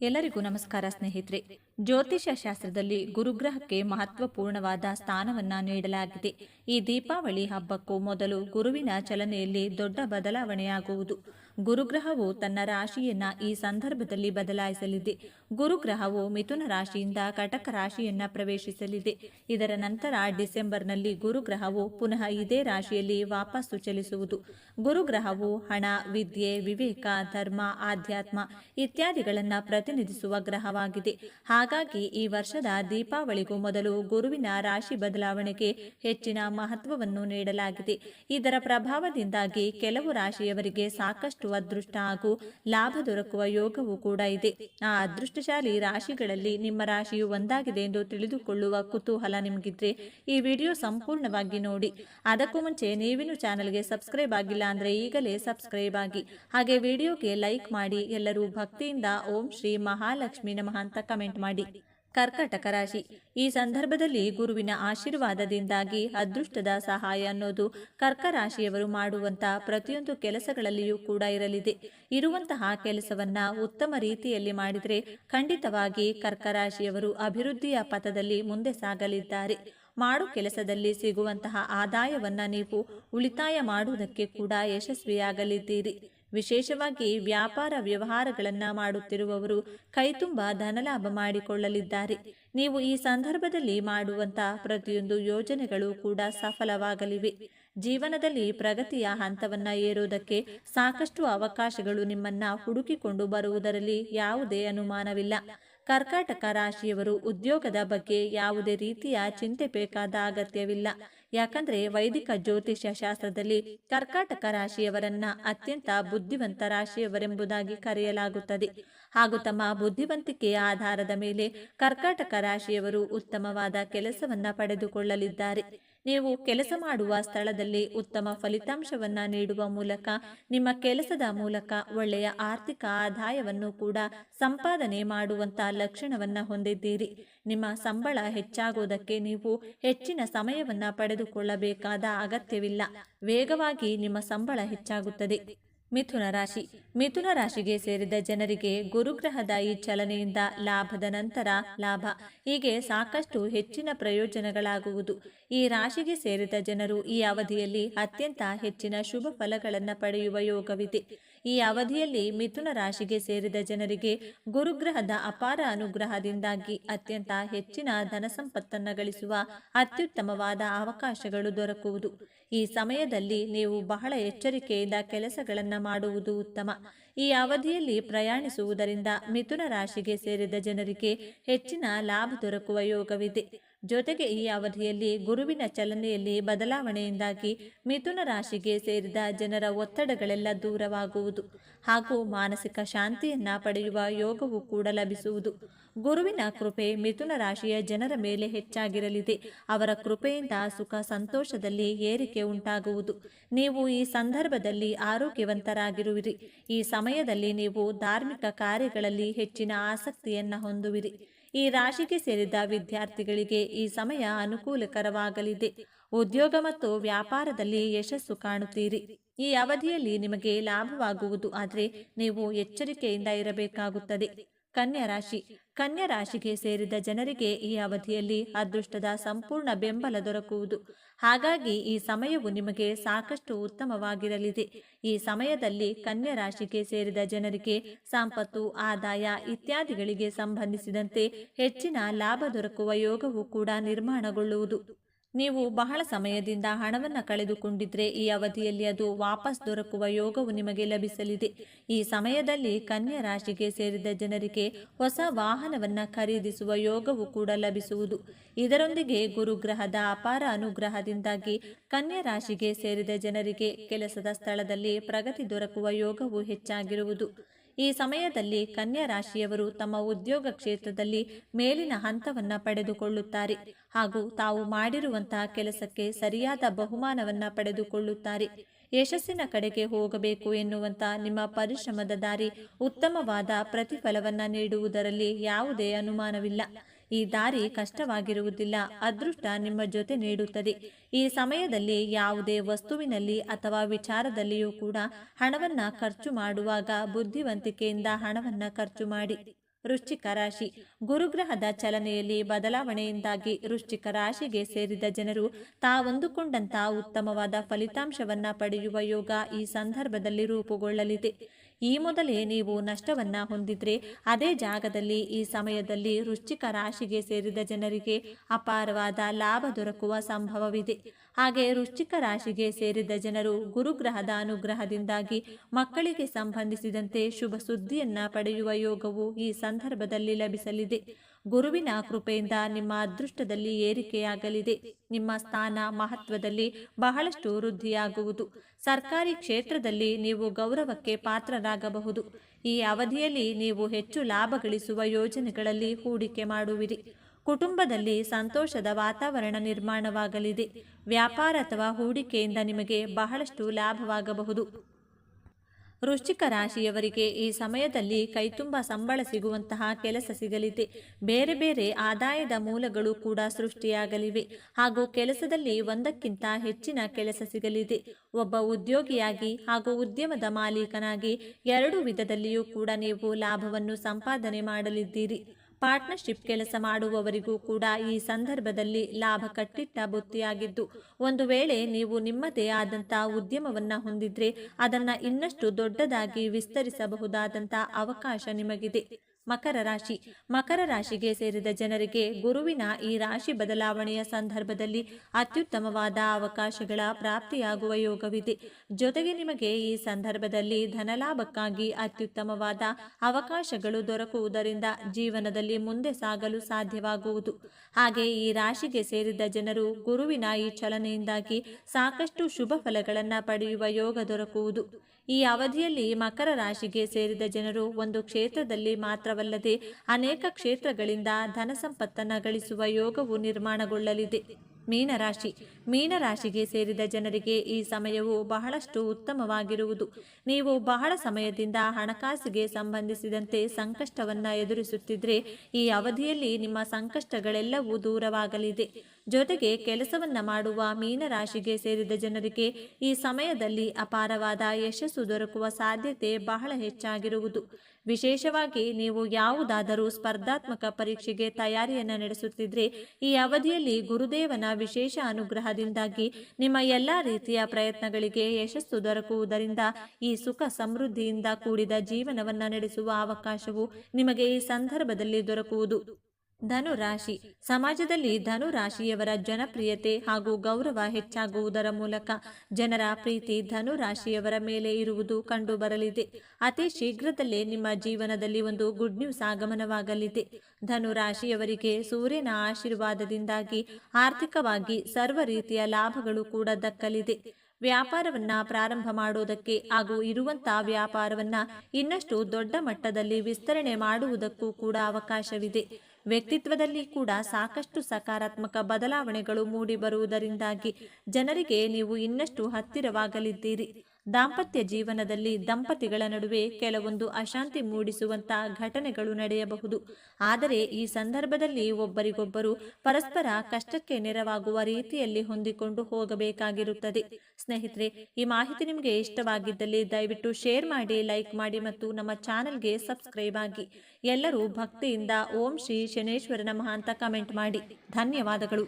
ಎಲ್ಲರಿಗೂ ನಮಸ್ಕಾರ ಸ್ನೇಹಿತರೆ. ಜ್ಯೋತಿಷ್ಯ ಶಾಸ್ತ್ರದಲ್ಲಿ ಗುರುಗ್ರಹಕ್ಕೆ ಮಹತ್ವಪೂರ್ಣವಾದ ಸ್ಥಾನವನ್ನ ನೀಡಲಾಗಿದೆ. ಈ ದೀಪಾವಳಿ ಹಬ್ಬಕ್ಕೂ ಮೊದಲು ಗುರುವಿನ ಚಲನೆಯಲ್ಲಿ ದೊಡ್ಡ ಬದಲಾವಣೆಯಾಗುವುದು. ಗುರುಗ್ರಹವು ತನ್ನ ರಾಶಿಯನ್ನ ಈ ಸಂದರ್ಭದಲ್ಲಿ ಬದಲಾಯಿಸಲಿದೆ. ಗುರುಗ್ರಹವು ಮಿಥುನ ರಾಶಿಯಿಂದ ಕಟಕ ರಾಶಿಯನ್ನ ಪ್ರವೇಶಿಸಲಿದೆ. ಇದರ ನಂತರ ಡಿಸೆಂಬರ್ನಲ್ಲಿ ಗುರುಗ್ರಹವು ಪುನಃ ಇದೇ ರಾಶಿಯಲ್ಲಿ ವಾಪಸ್ಸು ಚಲಿಸುವುದು. ಗುರುಗ್ರಹವು ಹಣ, ವಿದ್ಯೆ, ವಿವೇಕ, ಧರ್ಮ, ಆಧ್ಯಾತ್ಮ ಇತ್ಯಾದಿಗಳನ್ನು ಪ್ರತಿನಿಧಿಸುವ ಗ್ರಹವಾಗಿದೆ. ಹಾಗಾಗಿ ಈ ವರ್ಷದ ದೀಪಾವಳಿಗೂ ಮೊದಲು ಗುರುವಿನ ರಾಶಿ ಬದಲಾವಣೆಗೆ ಹೆಚ್ಚಿನ ಮಹತ್ವವನ್ನು ನೀಡಲಾಗಿದೆ. ಇದರ ಪ್ರಭಾವದಿಂದಾಗಿ ಕೆಲವು ರಾಶಿಯವರಿಗೆ ಸಾಕಷ್ಟು ಅದೃಷ್ಟ ಹಾಗೂ ಲಾಭ ದೊರಕುವ ಯೋಗವೂ ಕೂಡ ಇದೆ. ಆ ಅದೃಷ್ಟಶಾಲಿ ರಾಶಿಗಳಲ್ಲಿ ನಿಮ್ಮ ರಾಶಿಯು ಒಂದಾಗಿದೆ ಎಂದು ತಿಳಿದುಕೊಳ್ಳುವ ಕುತೂಹಲ ನಿಮಗಿದ್ರೆ ಈ ವಿಡಿಯೋ ಸಂಪೂರ್ಣವಾಗಿ ನೋಡಿ. ಅದಕ್ಕೂ ಮುಂಚೆ ನೀವಿನ್ನು ಚಾನಲ್ಗೆ ಸಬ್ಸ್ಕ್ರೈಬ್ ಆಗಿಲ್ಲ ಅಂದ್ರೆ ಈಗಲೇ ಸಬ್ಸ್ಕ್ರೈಬ್ ಆಗಿ. ಹಾಗೆ ವಿಡಿಯೋಗೆ ಲೈಕ್ ಮಾಡಿ ಎಲ್ಲರೂ ಭಕ್ತಿಯಿಂದ ಓಂ ಶ್ರೀ ಮಹಾಲಕ್ಷ್ಮಿ ನಮಃ ಅಂತ ಕಮೆಂಟ್ ಮಾಡಿ. ಕರ್ಕಟಕ ರಾಶಿ. ಈ ಸಂದರ್ಭದಲ್ಲಿ ಗುರುವಿನ ಆಶೀರ್ವಾದದಿಂದಾಗಿ ಅದೃಷ್ಟದ ಸಹಾಯ ಅನ್ನೋದು ಕರ್ಕ ರಾಶಿಯವರು ಮಾಡುವಂತಹ ಪ್ರತಿಯೊಂದು ಕೆಲಸಗಳಲ್ಲಿಯೂ ಕೂಡ ಇರಲಿದೆ. ಇರುವಂತಹ ಕೆಲಸವನ್ನ ಉತ್ತಮ ರೀತಿಯಲ್ಲಿ ಮಾಡಿದರೆ ಖಂಡಿತವಾಗಿ ಕರ್ಕ ರಾಶಿಯವರು ಅಭಿವೃದ್ಧಿಯ ಪಥದಲ್ಲಿ ಮುಂದೆ ಸಾಗಲಿದ್ದಾರೆ. ಮಾಡು ಕೆಲಸದಲ್ಲಿ ಸಿಗುವಂತಹ ಆದಾಯವನ್ನ ನೀವು ಉಳಿತಾಯ ಮಾಡುವುದಕ್ಕೆ ಕೂಡ ಯಶಸ್ವಿಯಾಗಲಿದ್ದೀರಿ. ವಿಶೇಷವಾಗಿ ವ್ಯಾಪಾರ ವ್ಯವಹಾರಗಳನ್ನ ಮಾಡುತ್ತಿರುವವರು ಕೈತುಂಬ ಧನಲಾಭ ಮಾಡಿಕೊಳ್ಳಲಿದ್ದಾರೆ. ನೀವು ಈ ಸಂದರ್ಭದಲ್ಲಿ ಮಾಡುವಂತಹ ಪ್ರತಿಯೊಂದು ಯೋಜನೆಗಳು ಕೂಡ ಸಫಲವಾಗಲಿವೆ. ಜೀವನದಲ್ಲಿ ಪ್ರಗತಿಯ ಹಂತವನ್ನ ಏರುವುದಕ್ಕೆ ಸಾಕಷ್ಟು ಅವಕಾಶಗಳು ನಿಮ್ಮನ್ನ ಹುಡುಕಿಕೊಂಡು ಬರುವುದರಲ್ಲಿ ಯಾವುದೇ ಅನುಮಾನವಿಲ್ಲ. ಕರ್ಕಾಟಕ ರಾಶಿಯವರು ಉದ್ಯೋಗದ ಬಗ್ಗೆ ಯಾವುದೇ ರೀತಿಯ ಚಿಂತೆ ಬೇಕಾದ ಅಗತ್ಯವಿಲ್ಲ. ಯಾಕಂದ್ರೆ ವೈದಿಕ ಜ್ಯೋತಿಷ್ಯ ಶಾಸ್ತ್ರದಲ್ಲಿ ಕರ್ಕಾಟಕ ರಾಶಿಯವರನ್ನ ಅತ್ಯಂತ ಬುದ್ಧಿವಂತ ರಾಶಿಯವರೆಂಬುದಾಗಿ ಕರೆಯಲಾಗುತ್ತದೆ. ಹಾಗೂ ತಮ್ಮ ಬುದ್ಧಿವಂತಿಕೆಯ ಆಧಾರದ ಮೇಲೆ ಕರ್ಕಾಟಕ ರಾಶಿಯವರು ಉತ್ತಮವಾದ ಕೆಲಸವನ್ನ ಪಡೆದುಕೊಳ್ಳಲಿದ್ದಾರೆ. ನೀವು ಕೆಲಸ ಮಾಡುವ ಸ್ಥಳದಲ್ಲಿ ಉತ್ತಮ ಫಲಿತಾಂಶವನ್ನ ನೀಡುವ ಮೂಲಕ, ನಿಮ್ಮ ಕೆಲಸದ ಮೂಲಕ ಒಳ್ಳೆಯ ಆರ್ಥಿಕ ಆದಾಯವನ್ನು ಕೂಡ ಸಂಪಾದನೆ ಮಾಡುವಂತ ಲಕ್ಷಣವನ್ನ ಹೊಂದಿದ್ದೀರಿ. ನಿಮ್ಮ ಸಂಬಳ ಹೆಚ್ಚಾಗುವುದಕ್ಕೆ ನೀವು ಹೆಚ್ಚಿನ ಸಮಯವನ್ನ ಪಡೆದುಕೊಳ್ಳಬೇಕಾದ ಅಗತ್ಯವಿಲ್ಲ. ವೇಗವಾಗಿ ನಿಮ್ಮ ಸಂಬಳ ಹೆಚ್ಚಾಗುತ್ತದೆ. ಮಿಥುನ ರಾಶಿ. ಮಿಥುನ ರಾಶಿಗೆ ಸೇರಿದ ಜನರಿಗೆ ಗುರುಗ್ರಹದ ಈ ಚಲನೆಯಿಂದ ಲಾಭದ ನಂತರ ಲಾಭ. ಹೀಗೆ ಸಾಕಷ್ಟು ಹೆಚ್ಚಿನ ಪ್ರಯೋಜನಗಳಾಗುವುದು. ಈ ರಾಶಿಗೆ ಸೇರಿದ ಜನರು ಈ ಅವಧಿಯಲ್ಲಿ ಅತ್ಯಂತ ಹೆಚ್ಚಿನ ಶುಭ ಫಲಗಳನ್ನು ಪಡೆಯುವ ಯೋಗವಿದೆ. ಈ ಅವಧಿಯಲ್ಲಿ ಮಿಥುನ ರಾಶಿಗೆ ಸೇರಿದ ಜನರಿಗೆ ಗುರುಗ್ರಹದ ಅಪಾರ ಅನುಗ್ರಹದಿಂದಾಗಿ ಅತ್ಯಂತ ಹೆಚ್ಚಿನ ಧನ ಸಂಪತ್ತನ್ನು ಗಳಿಸುವ ಅತ್ಯುತ್ತಮವಾದ ಅವಕಾಶಗಳು ದೊರಕುವುದು. ಈ ಸಮಯದಲ್ಲಿ ನೀವು ಬಹಳ ಎಚ್ಚರಿಕೆಯಿಂದ ಕೆಲಸಗಳನ್ನು ಮಾಡುವುದು ಉತ್ತಮ. ಈ ಅವಧಿಯಲ್ಲಿ ಪ್ರಯಾಣಿಸುವುದರಿಂದ ಮಿಥುನ ರಾಶಿಗೆ ಸೇರಿದ ಜನರಿಗೆ ಹೆಚ್ಚಿನ ಲಾಭ ದೊರಕುವ ಯೋಗವಿದೆ. ಜೊತೆಗೆ ಈ ಅವಧಿಯಲ್ಲಿ ಗುರುವಿನ ಚಲನೆಯಲ್ಲಿ ಬದಲಾವಣೆಯಿಂದಾಗಿ ಮಿಥುನ ರಾಶಿಗೆ ಸೇರಿದ ಜನರ ಒತ್ತಡಗಳೆಲ್ಲ ದೂರವಾಗುವುದು ಹಾಗೂ ಮಾನಸಿಕ ಶಾಂತಿಯನ್ನ ಪಡೆಯುವ ಯೋಗವು ಕೂಡ ಲಭಿಸುವುದು. ಗುರುವಿನ ಕೃಪೆ ಮಿಥುನ ರಾಶಿಯ ಜನರ ಮೇಲೆ ಹೆಚ್ಚಾಗಿರಲಿದೆ. ಅವರ ಕೃಪೆಯಿಂದ ಸುಖ ಸಂತೋಷದಲ್ಲಿ ಏರಿಕೆ ಉಂಟಾಗುವುದು. ನೀವು ಈ ಸಂದರ್ಭದಲ್ಲಿ ಆರೋಗ್ಯವಂತರಾಗಿರುವಿರಿ. ಈ ಸಮಯದಲ್ಲಿ ನೀವು ಧಾರ್ಮಿಕ ಕಾರ್ಯಗಳಲ್ಲಿ ಹೆಚ್ಚಿನ ಆಸಕ್ತಿಯನ್ನ ಹೊಂದುವಿರಿ. ಈ ರಾಶಿಗೆ ಸೇರಿದ ವಿದ್ಯಾರ್ಥಿಗಳಿಗೆ ಈ ಸಮಯ ಅನುಕೂಲಕರವಾಗಲಿದೆ. ಉದ್ಯೋಗ ಮತ್ತು ವ್ಯಾಪಾರದಲ್ಲಿ ಯಶಸ್ಸು ಕಾಣುತ್ತೀರಿ. ಈ ಅವಧಿಯಲ್ಲಿ ನಿಮಗೆ ಲಾಭವಾಗುವುದು, ಆದರೆ ನೀವು ಎಚ್ಚರಿಕೆಯಿಂದ ಇರಬೇಕಾಗುತ್ತದೆ. ಕನ್ಯಾ ರಾಶಿ. ಕನ್ಯಾ ರಾಶಿಗೆ ಸೇರಿದ ಜನರಿಗೆ ಈ ಅವಧಿಯಲ್ಲಿ ಅದೃಷ್ಟದ ಸಂಪೂರ್ಣ ಬೆಂಬಲ ದೊರಕುವುದು. ಹಾಗಾಗಿ ಈ ಸಮಯವು ನಿಮಗೆ ಸಾಕಷ್ಟು ಉತ್ತಮವಾಗಿರಲಿದೆ. ಈ ಸಮಯದಲ್ಲಿ ಕನ್ಯಾ ರಾಶಿಗೆ ಸೇರಿದ ಜನರಿಗೆ ಸಂಪತ್ತು, ಆದಾಯ ಇತ್ಯಾದಿಗಳಿಗೆ ಸಂಬಂಧಿಸಿದಂತೆ ಹೆಚ್ಚಿನ ಲಾಭ ದೊರಕುವ ಯೋಗವು ಕೂಡ ನಿರ್ಮಾಣಗೊಳ್ಳುವುದು. ನೀವು ಬಹಳ ಸಮಯದಿಂದ ಹಣವನ್ನು ಕಳೆದುಕೊಂಡಿದ್ರೆ ಈ ಅವಧಿಯಲ್ಲಿ ಅದು ವಾಪಸ್ ದೊರಕುವ ಯೋಗವು ನಿಮಗೆ ಲಭಿಸಲಿದೆ. ಈ ಸಮಯದಲ್ಲಿ ಕನ್ಯಾ ರಾಶಿಗೆ ಸೇರಿದ ಜನರಿಗೆ ಹೊಸ ವಾಹನವನ್ನು ಖರೀದಿಸುವ ಯೋಗವು ಕೂಡ ಲಭಿಸುವುದು. ಇದರೊಂದಿಗೆ ಗುರುಗ್ರಹದ ಅಪಾರ ಅನುಗ್ರಹದಿಂದಾಗಿ ಕನ್ಯಾ ರಾಶಿಗೆ ಸೇರಿದ ಜನರಿಗೆ ಕೆಲಸದ ಸ್ಥಳದಲ್ಲಿ ಪ್ರಗತಿ ದೊರಕುವ ಯೋಗವು ಹೆಚ್ಚಾಗಿರುವುದು. ಈ ಸಮಯದಲ್ಲಿ ಕನ್ಯಾ ರಾಶಿಯವರು ತಮ್ಮ ಉದ್ಯೋಗ ಕ್ಷೇತ್ರದಲ್ಲಿ ಮೇಲಿನ ಹಂತವನ್ನ ಪಡೆದುಕೊಳ್ಳುತ್ತಾರೆ ಹಾಗೂ ತಾವು ಮಾಡಿರುವಂತಹ ಕೆಲಸಕ್ಕೆ ಸರಿಯಾದ ಬಹುಮಾನವನ್ನ ಪಡೆದುಕೊಳ್ಳುತ್ತಾರೆ. ಯಶಸ್ಸಿನ ಕಡೆಗೆ ಹೋಗಬೇಕು ಎನ್ನುವಂತ ನಿಮ್ಮ ಪರಿಶ್ರಮದ ದಾರಿ ಉತ್ತಮವಾದ ಪ್ರತಿಫಲವನ್ನ ನೀಡುವುದರಲ್ಲಿ ಯಾವುದೇ ಅನುಮಾನವಿಲ್ಲ. ಈ ದಾರಿ ಕಷ್ಟವಾಗಿರುವುದಿಲ್ಲ, ಅದೃಷ್ಟ ನಿಮ್ಮ ಜೊತೆ ನೀಡುತ್ತದೆ. ಈ ಸಮಯದಲ್ಲಿ ಯಾವುದೇ ವಸ್ತುವಿನಲ್ಲಿ ಅಥವಾ ವಿಚಾರದಲ್ಲಿಯೂ ಕೂಡ ಹಣವನ್ನ ಖರ್ಚು ಮಾಡುವಾಗ ಬುದ್ಧಿವಂತಿಕೆಯಿಂದ ಹಣವನ್ನ ಖರ್ಚು ಮಾಡಿ. ವೃಶ್ಚಿಕ ರಾಶಿ. ಗುರುಗ್ರಹದ ಚಲನೆಯಲ್ಲಿ ಬದಲಾವಣೆಯಿಂದಾಗಿ ವೃಶ್ಚಿಕ ರಾಶಿಗೆ ಸೇರಿದ ಜನರು ತಾವೊಂದುಕೊಂಡಂತಹ ಉತ್ತಮವಾದ ಫಲಿತಾಂಶವನ್ನ ಪಡೆಯುವ ಯೋಗ ಈ ಸಂದರ್ಭದಲ್ಲಿ ರೂಪುಗೊಳ್ಳಲಿದೆ. ಈ ಮೊದಲೇ ನೀವು ನಷ್ಟವನ್ನ ಹೊಂದಿದ್ರೆ ಅದೇ ಜಾಗದಲ್ಲಿ ಈ ಸಮಯದಲ್ಲಿ ವೃಶ್ಚಿಕ ರಾಶಿಗೆ ಸೇರಿದ ಜನರಿಗೆ ಅಪಾರವಾದ ಲಾಭ ದೊರಕುವ ಸಂಭವವಿದೆ. ಹಾಗೆ ವೃಶ್ಚಿಕ ರಾಶಿಗೆ ಸೇರಿದ ಜನರು ಗುರುಗ್ರಹದ ಅನುಗ್ರಹದಿಂದಾಗಿ ಮಕ್ಕಳಿಗೆ ಸಂಬಂಧಿಸಿದಂತೆ ಶುಭ ಸುದ್ದಿಯನ್ನ ಪಡೆಯುವ ಯೋಗವು ಈ ಸಂದರ್ಭದಲ್ಲಿ ಲಭಿಸಲಿದೆ. ಗುರುವಿನ ಕೃಪೆಯಿಂದ ನಿಮ್ಮ ಅದೃಷ್ಟದಲ್ಲಿ ಏರಿಕೆಯಾಗಲಿದೆ. ನಿಮ್ಮ ಸ್ಥಾನ ಮಹತ್ವದಲ್ಲಿ ಬಹಳಷ್ಟು ವೃದ್ಧಿಯಾಗುವುದು. ಸರ್ಕಾರಿ ಕ್ಷೇತ್ರದಲ್ಲಿ ನೀವು ಗೌರವಕ್ಕೆ ಪಾತ್ರರಾಗಬಹುದು. ಈ ಅವಧಿಯಲ್ಲಿ ನೀವು ಹೆಚ್ಚು ಲಾಭ ಗಳಿಸುವ ಯೋಜನೆಗಳಲ್ಲಿ ಹೂಡಿಕೆ ಮಾಡುವಿರಿ. ಕುಟುಂಬದಲ್ಲಿ ಸಂತೋಷದ ವಾತಾವರಣ ನಿರ್ಮಾಣವಾಗಲಿದೆ. ವ್ಯಾಪಾರ ಅಥವಾ ಹೂಡಿಕೆಯಿಂದ ನಿಮಗೆ ಬಹಳಷ್ಟು ಲಾಭವಾಗಬಹುದು. ವೃಶ್ಚಿಕ ರಾಶಿಯವರಿಗೆ ಈ ಸಮಯದಲ್ಲಿ ಕೈತುಂಬ ಸಂಬಳ ಸಿಗುವಂತಹ ಕೆಲಸ ಸಿಗಲಿದೆ. ಬೇರೆ ಬೇರೆ ಆದಾಯದ ಮೂಲಗಳು ಕೂಡ ಸೃಷ್ಟಿಯಾಗಲಿವೆ. ಹಾಗೂ ಕೆಲಸದಲ್ಲಿ ಒಂದಕ್ಕಿಂತ ಹೆಚ್ಚಿನ ಕೆಲಸ ಸಿಗಲಿದೆ. ಒಬ್ಬ ಉದ್ಯೋಗಿಯಾಗಿ ಹಾಗೂ ಉದ್ಯಮದ ಮಾಲೀಕನಾಗಿ ಎರಡು ವಿಧದಲ್ಲಿಯೂ ಕೂಡ ನೀವು ಲಾಭವನ್ನು ಸಂಪಾದನೆ ಮಾಡಲಿದ್ದೀರಿ. ಪಾರ್ಟ್ನರ್ಶಿಪ್ ಕೆಲಸ ಮಾಡುವವರಿಗೂ ಕೂಡ ಈ ಸಂದರ್ಭದಲ್ಲಿ ಲಾಭ ಕಟ್ಟಿಟ್ಟ ಬುತ್ತಿಯಾಗಿದ್ದು, ಒಂದು ವೇಳೆ ನೀವು ನಿಮ್ಮದೇ ಆದಂತಹ ಉದ್ಯಮವನ್ನ ಹೊಂದಿದ್ರೆ ಅದನ್ನ ಇನ್ನಷ್ಟು ದೊಡ್ಡದಾಗಿ ವಿಸ್ತರಿಸಬಹುದಾದಂಥ ಅವಕಾಶ ನಿಮಗಿದೆ. ಮಕರ ರಾಶಿ. ಮಕರ ರಾಶಿಗೆ ಸೇರಿದ ಜನರಿಗೆ ಗುರುವಿನ ಈ ರಾಶಿ ಬದಲಾವಣೆಯ ಸಂದರ್ಭದಲ್ಲಿ ಅತ್ಯುತ್ತಮವಾದ ಅವಕಾಶಗಳ ಪ್ರಾಪ್ತಿಯಾಗುವ ಯೋಗವಿದೆ. ಜೊತೆಗೆ ನಿಮಗೆ ಈ ಸಂದರ್ಭದಲ್ಲಿ ಧನಲಾಭಕ್ಕಾಗಿ ಅತ್ಯುತ್ತಮವಾದ ಅವಕಾಶಗಳು ದೊರಕುವುದರಿಂದ ಜೀವನದಲ್ಲಿ ಮುಂದೆ ಸಾಗಲು ಸಾಧ್ಯವಾಗುವುದು. ಹಾಗೆ ಈ ರಾಶಿಗೆ ಸೇರಿದ ಜನರು ಗುರುವಿನ ಈ ಚಲನೆಯಿಂದಾಗಿ ಸಾಕಷ್ಟು ಶುಭ ಫಲಗಳನ್ನು ಪಡೆಯುವ ಯೋಗ ದೊರಕುವುದು. ಈ ಅವಧಿಯಲ್ಲಿ ಮಕರ ರಾಶಿಗೆ ಸೇರಿದ ಜನರು ಒಂದು ಕ್ಷೇತ್ರದಲ್ಲಿ ಮಾತ್ರವಲ್ಲದೆ ಅನೇಕ ಕ್ಷೇತ್ರಗಳಿಂದ ಧನ ಸಂಪತ್ತನ್ನು ಗಳಿಸುವ ಯೋಗವು ನಿರ್ಮಾಣಗೊಳ್ಳಲಿದೆ. ಮೀನರಾಶಿ. ಮೀನರಾಶಿಗೆ ಸೇರಿದ ಜನರಿಗೆ ಈ ಸಮಯವು ಬಹಳಷ್ಟು ಉತ್ತಮವಾಗಿರುವುದು. ನೀವು ಬಹಳ ಸಮಯದಿಂದ ಹಣಕಾಸಿಗೆ ಸಂಬಂಧಿಸಿದಂತೆ ಸಂಕಷ್ಟವನ್ನ ಎದುರಿಸುತ್ತಿದ್ರೆ ಈ ಅವಧಿಯಲ್ಲಿ ನಿಮ್ಮ ಸಂಕಷ್ಟಗಳೆಲ್ಲವೂ ದೂರವಾಗಲಿದೆ. ಜೊತೆಗೆ ಕೆಲಸವನ್ನ ಮಾಡುವ ಮೀನರಾಶಿಗೆ ಸೇರಿದ ಜನರಿಗೆ ಈ ಸಮಯದಲ್ಲಿ ಅಪಾರವಾದ ಯಶಸ್ಸು ದೊರಕುವ ಸಾಧ್ಯತೆ ಬಹಳ ಹೆಚ್ಚಾಗಿರುವುದು. ವಿಶೇಷವಾಗಿ ನೀವು ಯಾವುದಾದರೂ ಸ್ಪರ್ಧಾತ್ಮಕ ಪರೀಕ್ಷೆಗೆ ತಯಾರಿಯನ್ನು ನಡೆಸುತ್ತಿದ್ರೆ ಈ ಅವಧಿಯಲ್ಲಿ ಗುರುದೇವನ ವಿಶೇಷ ಅನುಗ್ರಹದಿಂದಾಗಿ ನಿಮ್ಮ ಎಲ್ಲ ರೀತಿಯ ಪ್ರಯತ್ನಗಳಿಗೆ ಯಶಸ್ಸು ದೊರಕುವುದರಿಂದ ಈ ಸುಖ ಸಮೃದ್ಧಿಯಿಂದ ಕೂಡಿದ ಜೀವನವನ್ನು ನಡೆಸುವ ಅವಕಾಶವು ನಿಮಗೆ ಈ ಸಂದರ್ಭದಲ್ಲಿ ದೊರಕುವುದು. ಧನು ರಾಶಿ ಸಮಾಜದಲ್ಲಿ ಧನು ರಾಶಿಯವರ ಜನಪ್ರಿಯತೆ ಹಾಗೂ ಗೌರವ ಹೆಚ್ಚಾಗುವುದರ ಮೂಲಕ ಜನರ ಪ್ರೀತಿ ಧನು ರಾಶಿಯವರ ಮೇಲೆ ಇರುವುದು ಕಂಡುಬರಲಿದೆ. ಅತಿ ಶೀಘ್ರದಲ್ಲೇ ನಿಮ್ಮ ಜೀವನದಲ್ಲಿ ಒಂದು ಗುಡ್ ನ್ಯೂಸ್ ಆಗಮನವಾಗಲಿದೆ. ಧನು ರಾಶಿಯವರಿಗೆ ಸೂರ್ಯನ ಆಶೀರ್ವಾದದಿಂದಾಗಿ ಆರ್ಥಿಕವಾಗಿ ಸರ್ವ ರೀತಿಯ ಲಾಭಗಳು ಕೂಡ ದಕ್ಕಲಿದೆ. ವ್ಯಾಪಾರವನ್ನ ಪ್ರಾರಂಭ ಮಾಡೋದಕ್ಕೆ ಹಾಗೂ ಇರುವಂತಹ ವ್ಯಾಪಾರವನ್ನ ಇನ್ನಷ್ಟು ದೊಡ್ಡ ಮಟ್ಟದಲ್ಲಿ ವಿಸ್ತರಣೆ ಮಾಡುವುದಕ್ಕೂ ಕೂಡ ಅವಕಾಶವಿದೆ. ವ್ಯಕ್ತಿತ್ವದಲ್ಲಿ ಕೂಡ ಸಾಕಷ್ಟು ಸಕಾರಾತ್ಮಕ ಬದಲಾವಣೆಗಳು ಮೂಡಿಬರುವುದರಿಂದಾಗಿ ಜನರಿಗೆ ನೀವು ಇನ್ನಷ್ಟು ಹತ್ತಿರವಾಗಲಿದ್ದೀರಿ. ದಾಂಪತ್ಯ ಜೀವನದಲ್ಲಿ ದಂಪತಿಗಳ ನಡುವೆ ಕೆಲವೊಂದು ಅಶಾಂತಿ ಮೂಡಿಸುವಂತಹ ಘಟನೆಗಳು ನಡೆಯಬಹುದು. ಆದರೆ ಈ ಸಂದರ್ಭದಲ್ಲಿ ಒಬ್ಬರಿಗೊಬ್ಬರು ಪರಸ್ಪರ ಕಷ್ಟಕ್ಕೆ ನೆರವಾಗುವ ರೀತಿಯಲ್ಲಿ ಹೊಂದಿಕೊಂಡು ಹೋಗಬೇಕಾಗಿರುತ್ತದೆ. ಸ್ನೇಹಿತರೆ, ಈ ಮಾಹಿತಿ ನಿಮಗೆ ಇಷ್ಟವಾಗಿದ್ದಲ್ಲಿ ದಯವಿಟ್ಟು ಶೇರ್ ಮಾಡಿ, ಲೈಕ್ ಮಾಡಿ ಮತ್ತು ನಮ್ಮ ಚಾನೆಲ್ಗೆ ಸಬ್ಸ್ಕ್ರೈಬ್ ಆಗಿ. ಎಲ್ಲರೂ ಭಕ್ತಿಯಿಂದ ಓಂ ಶ್ರೀ ಶನೇಶ್ವರ ನಮಃ ಅಂತ ಕಮೆಂಟ್ ಮಾಡಿ. ಧನ್ಯವಾದಗಳು.